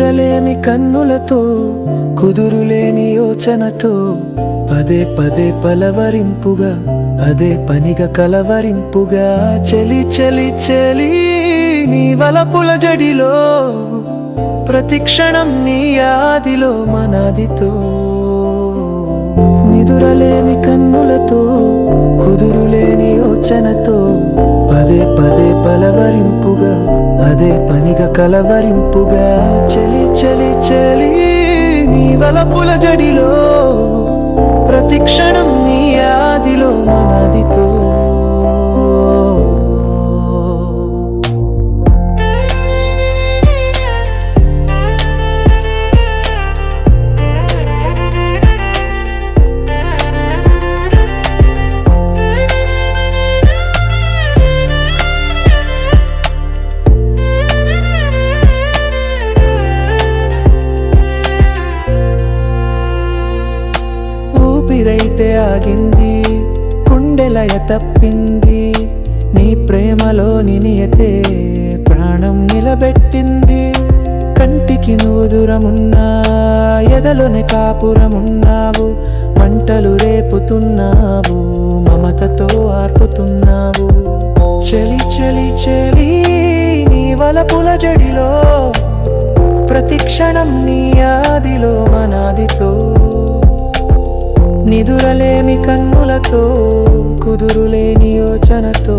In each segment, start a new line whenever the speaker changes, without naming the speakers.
కన్నులతో కుదురులేని యోచనతో పదే పదే పలవరింపుగా అదే పనిగా కలవరింపుగా చెలి చెలి చెలి నీ వలపుల జడిలో ప్రతిక్షణం నీ యాదిలో మనాదితో. నిదురలేని కన్నులతో అదే కలవరింపుగా చలి చలి చలి నీ వలపుల జడిలో సాగింది గుండెలయ తప్పింది. నీ ప్రేమలో నియతే ప్రాణం నిలబెట్టింది. కంటికి నువ్వు దూరమున్నా ఎదలోనే కాపురమున్నావు. మంటలు రేపుతున్నావు మమతతో ఆర్పుతున్నావు. చలి చలి చలి నీ వలపుల జడిలో ప్రతిక్షణం నీ ఆదిలో మనాదితో. నిదురలే నిదురలేమి కన్నులతో కుదురులేని యోచనతో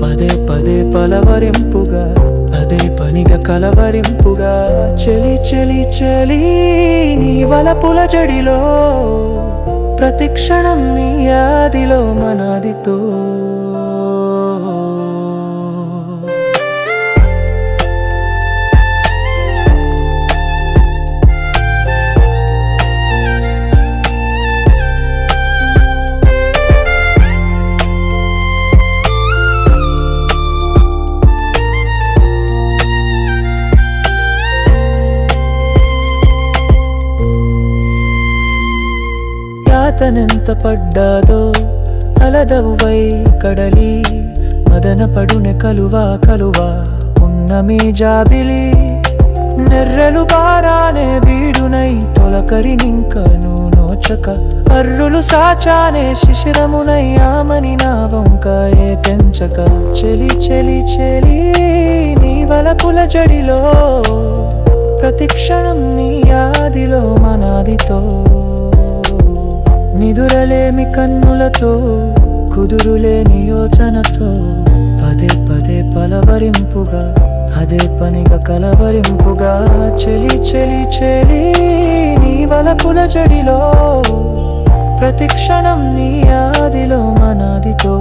పదే పదే పలవరింపుగా అదే పనిగా కలవరింపుగా చెలి చెలి చెలి నీ వలపుల జడిలో ప్రతిక్షణం నీ ఆదిలో మనాదితో యాతనెంత పడ్డాదో అలదవ్వై కడలి మదన పడునె కలువా కలువా ఉన్నమి జాబిలి. నెర్రెలు బారానే బీడునై తొలకరి నింకను నోచక అర్రులు సాచానే శిశిరమునై ఆమని నా వంకాయే తెంచక. చెలి చెలి చెలి నీ వలపుల జడిలో ప్రతిక్షణం నీ ఆదిలో మనాదితో నిదురలేమి కన్నులతో కుదురులేని యోచనతో పదే పదే పలవరింపుగా అదే పనిగా కలవరింపుగా చెలి చెలి చెలి నీ వలపుల జడిలో ప్రతిక్షణం నీ ఆదిలో మనాదితో